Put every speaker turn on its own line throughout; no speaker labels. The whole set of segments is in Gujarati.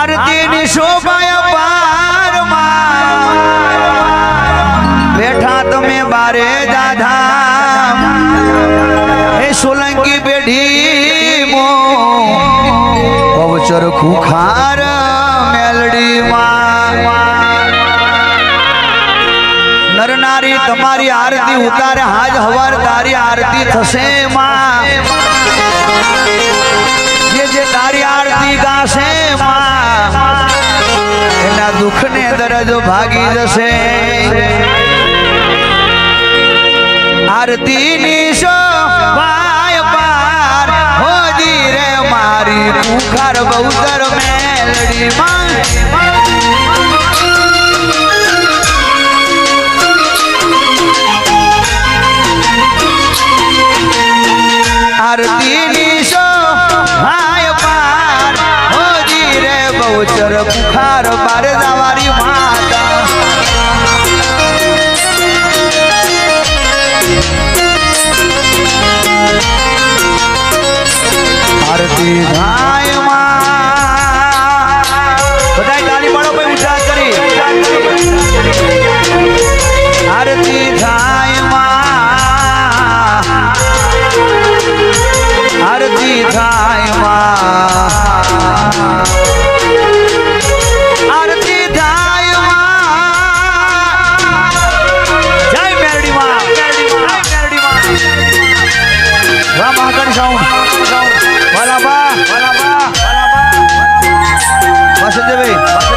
આરતીની શોભાય પારમાં બેઠા તમે બારે દાધા હે સોલંકી પેઢી મો પવચર ખુખાર મેલડીમાં. નરનારી તમારી આરતી ઉતારે, હાજ હવાર તારી આરતી થશે માં. જે જે તારી આરતી ગાશે એના દુઃખને દરદ ભાગી જશે. આરતી ની શોભાય પાર હોજી રે મારી પુકાર બહુતર મેલડી માં આરતી બહુચર પુખાર બાર Wala ba? Wala ba? Wala ba? Wala ba? Wala ba?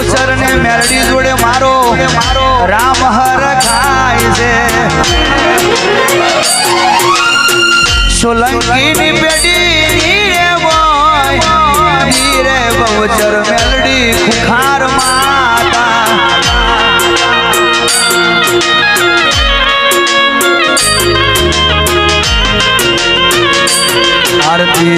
બહુસર ને જોડે મારો મારો રામ હર ખાય છે. સોલંકીની પેઢી રે બોય રે બહુચર ખુખાર માતા. આરતી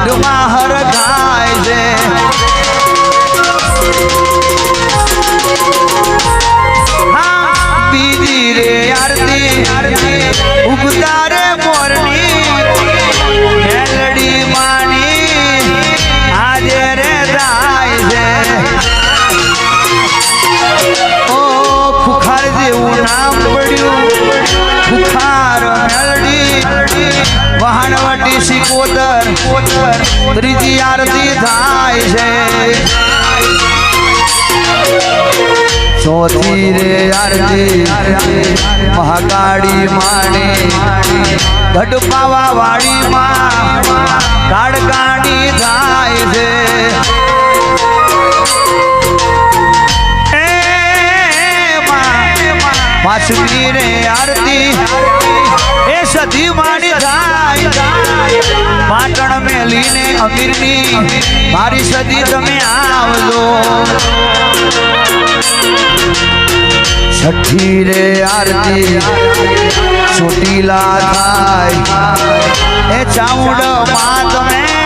માં ત્રીજી આરતી થાય છે. ચોથી રે આરતી, મહાકાળી માણી. ગઢપાવા વાળી માં કાળકાણી થાય છે. માં, પાંચમી રે આરતી એ સધી માની થાય પાટણ મેલીને અમીરની મારી સદી તમે આવજો છઠ્ઠી રે આરતી ચોટીલા થાય એ ચામુંડમાં તમે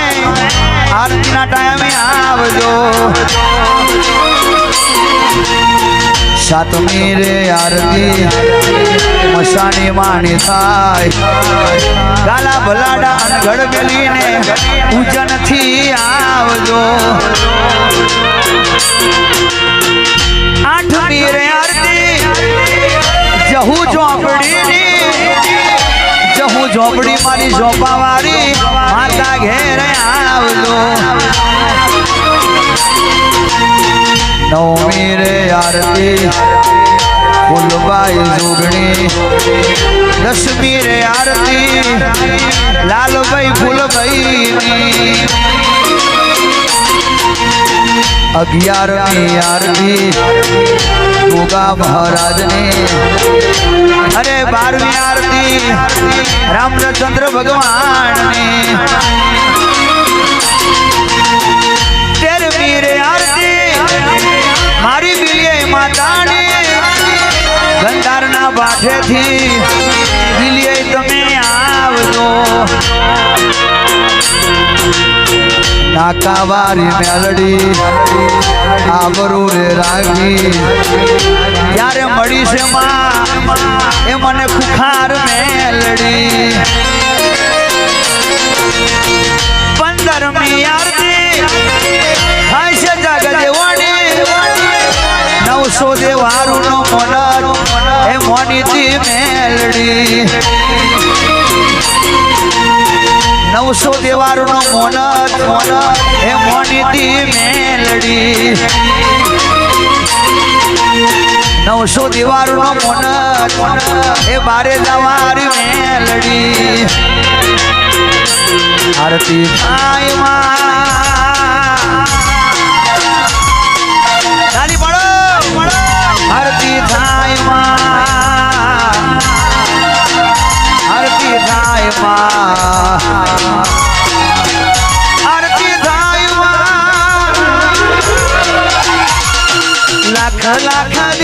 આરતીના ટાઈમે આવજો. સાતમી રે આરતી મસાની માણી થાય. ગાલા ભલાડા અનગઢ મેલીને પૂજનથી આવજો. આઠમી રે આરતી, જહુ ચોપડી ઝોપડી મારી ઝોપાવાળી માતા ઘેરે આવજો. નવમી રે આરતી, ફૂલબાઈ જોગણી. દસમી રે આરતી, લાલભાઈ ફૂલભાઈ અગિયારમી આરતી ગોગા મહારાજની. અરે બારમી આરતી રામચંદ્ર ભગવાન તેરમી રે આરતી. મારી બિલિયે માતાની. ગંધારના બાઠેથી બિલિયે તમે આવજો. નાકાવારી મેલડી આબરૂ રે રાગી. ત્યારે મળી છે માં એ મને ખુખાર આરતી થાય છે જગ દેવાણી નવસો દેવારું નો મોનત એ મેલડી. નવસો દેવારું નો મોનત. મોનત એ મોનીતી મેલડી. નવસો દેવારું નો મોનત એ બારે દવારી મેલડી. આરતી માયમાં. પાડો થાયમાં. હરતી થાયમાં. લાખ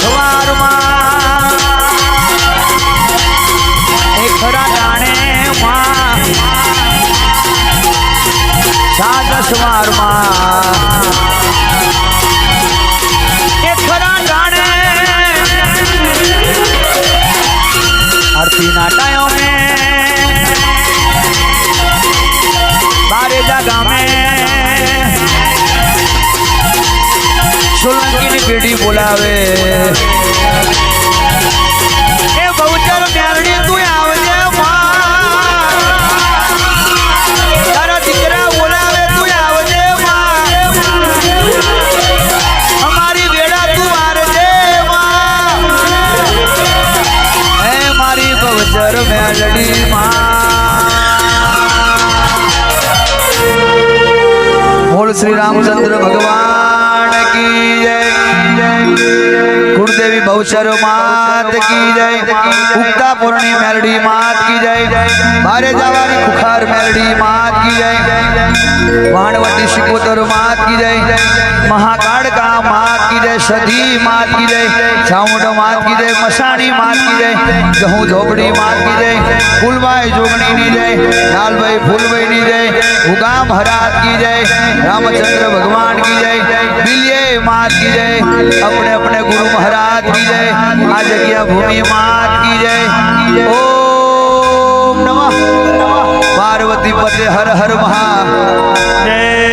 સવારમાં એ ખરા માં. સાજ સવારમાં એ ખરા ટાણે આરતીના ટાયોમે બારેજા ગામે સોલંકીની પેઢી બોલાવે. રામચંદ્ર ભગવાન કી જય. કુળદેવી બહુચર માત કી જય. ઉગતા પૂર્ણી મેલડી માત કી જય. ભારે જવાની ખુખાર મેલડી માત કી જય. વાણવટી શિકોતર માત કી જય. મહાકાળકા માત દે, સધી માં કી દે છાઉંડમાં કી દે, મસાણી માં કી દે જહું ધોબડી માં કી દે ફૂલભાઈ જોગણી ની દે, લાલભાઈ ફૂલભાઈ ની દે, ઉગામ હરાત કી દે, રામચંદ્ર ભગવાન કી દે બિલિયે માં કી દે અપને અપને ગુરુ મહારાજ કી દે, આ જગ્યા ભૂમિ માં કી દે. ઓમ નમઃ. પાર્વતી પતે હર હર મહા. જય